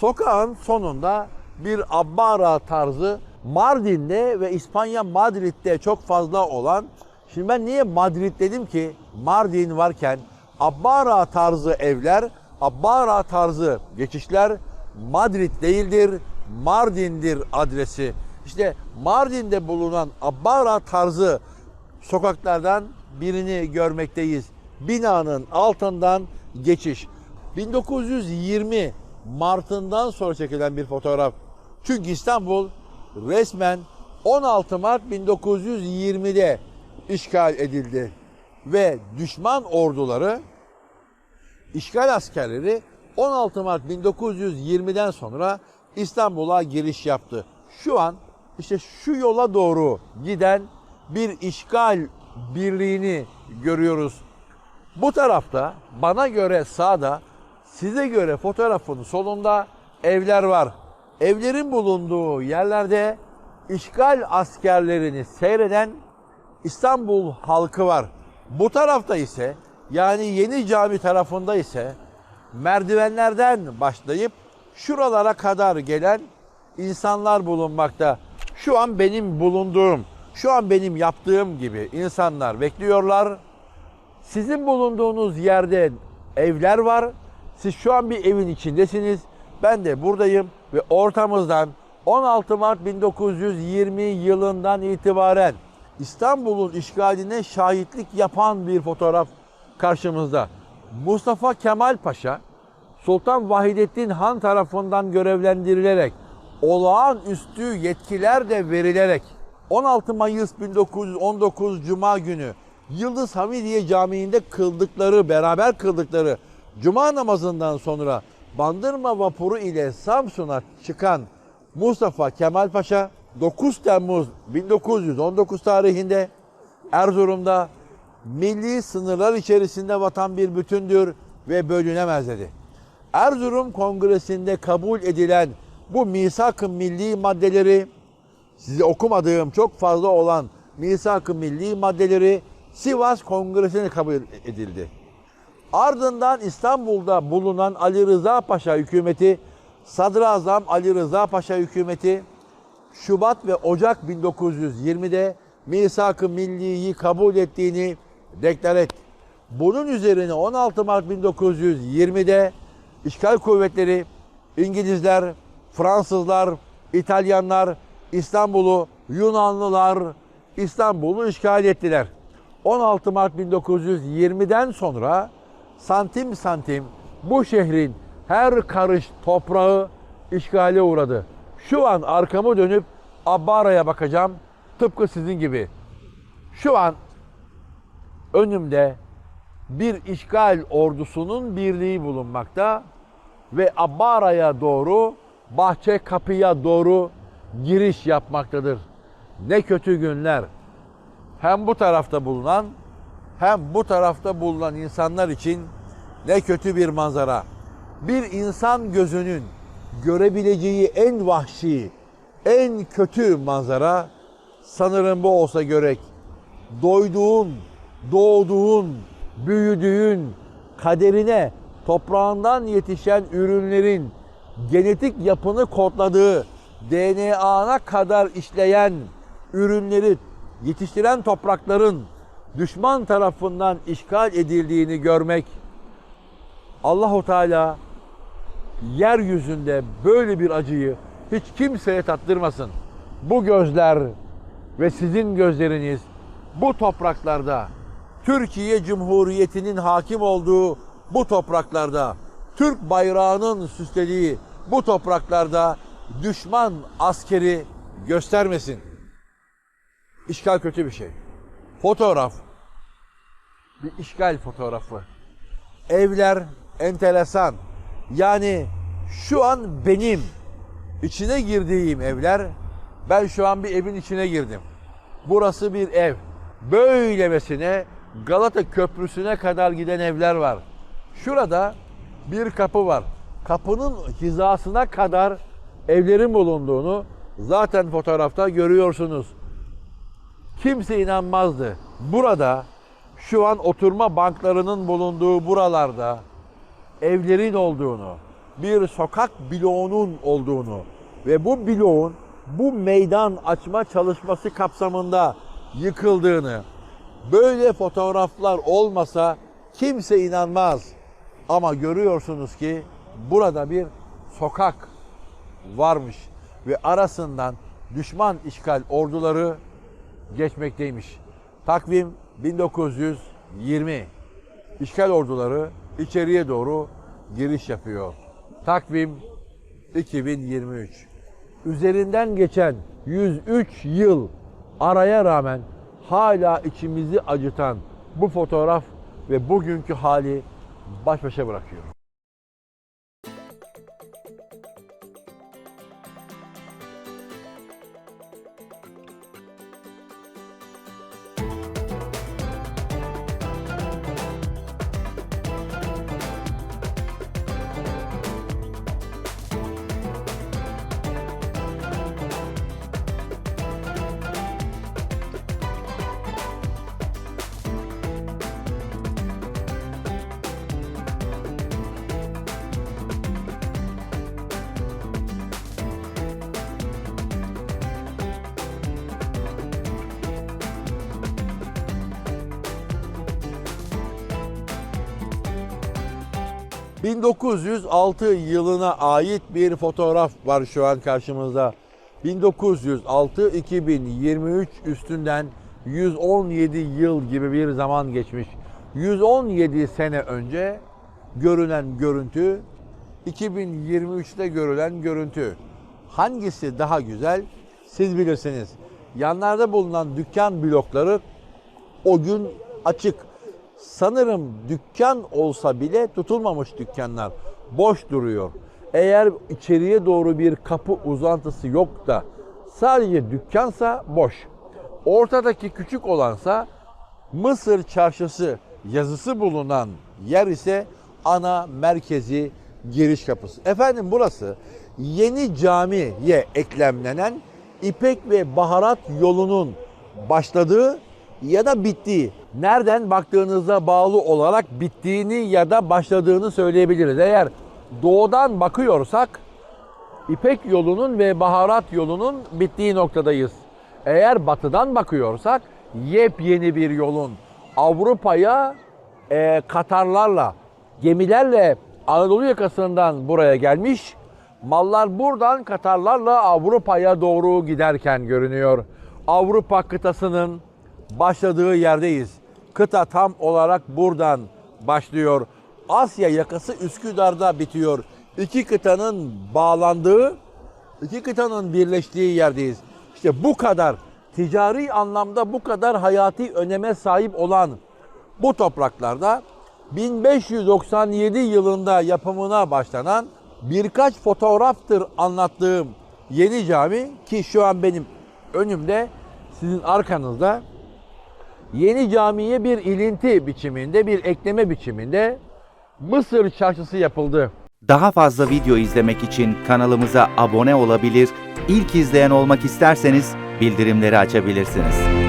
Sokağın sonunda bir abbara tarzı Mardin'de ve İspanya Madrid'de çok fazla olan Şimdi ben niye Madrid dedim ki Mardin varken abbara tarzı evler, abbara tarzı geçişler Madrid değildir, Mardin'dir adresi. İşte Mardin'de bulunan abbara tarzı sokaklardan birini görmekteyiz. Binanın altından geçiş. 1920 Mart'ından sonra çekilen bir fotoğraf. Çünkü İstanbul resmen 16 Mart 1920'de işgal edildi ve düşman orduları işgal askerleri 16 Mart 1920'den sonra İstanbul'a giriş yaptı. Şu an işte şu yola doğru giden bir işgal birliğini görüyoruz. Bu tarafta bana göre sağda, size göre fotoğrafın solunda evler var. Evlerin bulunduğu yerlerde işgal askerlerini seyreden İstanbul halkı var. Bu tarafta ise yani Yeni Cami tarafında ise merdivenlerden başlayıp şuralara kadar gelen insanlar bulunmakta. Şu an benim bulunduğum, şu an benim yaptığım gibi insanlar bekliyorlar. Sizin bulunduğunuz yerde evler var. Siz şu an bir evin içindesiniz. Ben de buradayım ve ortamızdan 16 Mart 1920 yılından itibaren İstanbul'un işgaline şahitlik yapan bir fotoğraf karşımızda. Mustafa Kemal Paşa, Sultan Vahidettin Han tarafından görevlendirilerek olağanüstü yetkiler de verilerek 16 Mayıs 1919 Cuma günü Yıldız Hamidiye Camii'nde kıldıkları, beraber kıldıkları Cuma namazından sonra Bandırma vapuru ile Samsun'a çıkan Mustafa Kemal Paşa 9 Temmuz 1919 tarihinde Erzurum'da milli sınırlar içerisinde vatan bir bütündür ve bölünemez dedi. Erzurum Kongresi'nde kabul edilen bu misak-ı milli maddeleri size okumadığım çok fazla olan misak-ı milli maddeleri Sivas Kongresi'ne kabul edildi. Ardından İstanbul'da bulunan Ali Rıza Paşa hükümeti, Sadrazam Ali Rıza Paşa hükümeti Şubat ve Ocak 1920'de Misak-ı Milli'yi kabul ettiğini deklar etti. Bunun üzerine 16 Mart 1920'de işgal kuvvetleri İngilizler, Fransızlar, İtalyanlar İstanbul'u, Yunanlılar İstanbul'u işgal ettiler. 16 Mart 1920'den sonra santim santim bu şehrin her karış toprağı işgale uğradı. Şu an arkamı dönüp Abbara'ya bakacağım. Tıpkı sizin gibi. Şu an önümde bir işgal ordusunun birliği bulunmakta ve Abbara'ya doğru bahçe kapıya doğru giriş yapmaktadır. Ne kötü günler. Hem bu tarafta bulunan hem bu tarafta bulunan insanlar için ne kötü bir manzara. Bir insan gözünün görebileceği en vahşi, en kötü manzara sanırım bu olsa gerek. Doyduğun, doğduğun, büyüdüğün kaderine toprağından yetişen ürünlerin genetik yapını kodladığı DNA'na kadar işleyen ürünleri yetiştiren toprakların düşman tarafından işgal edildiğini görmek Allahu Teala yeryüzünde böyle bir acıyı hiç kimseye tattırmasın. Bu gözler ve sizin gözleriniz bu topraklarda Türkiye Cumhuriyeti'nin hakim olduğu bu topraklarda Türk bayrağının süslediği bu topraklarda düşman askeri göstermesin. İşgal kötü bir şey. Fotoğraf bir işgal fotoğrafı. Evler enteresan. Yani şu an benim içine girdiğim evler ben şu an bir evin içine girdim. Burası bir ev. Böylemesine Galata Köprüsü'ne kadar giden evler var. Şurada bir kapı var. Kapının hizasına kadar evlerin bulunduğunu zaten fotoğrafta görüyorsunuz. Kimse inanmazdı. Burada şu an oturma banklarının bulunduğu buralarda evlerin olduğunu, bir sokak bloğunun olduğunu ve bu bloğun bu meydan açma çalışması kapsamında yıkıldığını böyle fotoğraflar olmasa kimse inanmaz. Ama görüyorsunuz ki burada bir sokak varmış ve arasından düşman işgal orduları geçmekteymiş. Takvim 1920. İşgal orduları içeriye doğru giriş yapıyor. Takvim 2023. Üzerinden geçen 103 yıl araya rağmen hala içimizi acıtan bu fotoğraf ve bugünkü hali baş başa bırakıyor. ...1906 yılına ait bir fotoğraf var şu an karşımızda. 1906-2023 üstünden 117 yıl gibi bir zaman geçmiş. 117 sene önce görünen görüntü, 2023'te görülen görüntü. Hangisi daha güzel siz bilirsiniz. Yanlarda bulunan dükkan blokları o gün açık. Sanırım dükkan olsa bile tutulmamış dükkanlar. Boş duruyor. Eğer içeriye doğru bir kapı uzantısı yok da sadece dükkansa boş. Ortadaki küçük olansa Mısır çarşısı yazısı bulunan yer ise ana merkezi giriş kapısı. Efendim burası yeni camiye eklemlenen İpek ve Baharat yolunun başladığı ya da bittiği. Nereden baktığınıza bağlı olarak bittiğini ya da başladığını söyleyebiliriz. Eğer doğudan bakıyorsak İpek yolunun ve baharat yolunun bittiği noktadayız. Eğer batıdan bakıyorsak yepyeni bir yolun Avrupa'ya e, Katarlarla, gemilerle Anadolu yakasından buraya gelmiş. Mallar buradan Katarlarla Avrupa'ya doğru giderken görünüyor. Avrupa kıtasının başladığı yerdeyiz. Kıta tam olarak buradan başlıyor. Asya yakası Üsküdar'da bitiyor. İki kıtanın bağlandığı, iki kıtanın birleştiği yerdeyiz. İşte bu kadar ticari anlamda bu kadar hayati öneme sahip olan bu topraklarda 1597 yılında yapımına başlanan birkaç fotoğraftır anlattığım yeni cami ki şu an benim önümde sizin arkanızda yeni camiye bir ilinti biçiminde, bir ekleme biçiminde Mısır çarşısı yapıldı. Daha fazla video izlemek için kanalımıza abone olabilir, ilk izleyen olmak isterseniz bildirimleri açabilirsiniz.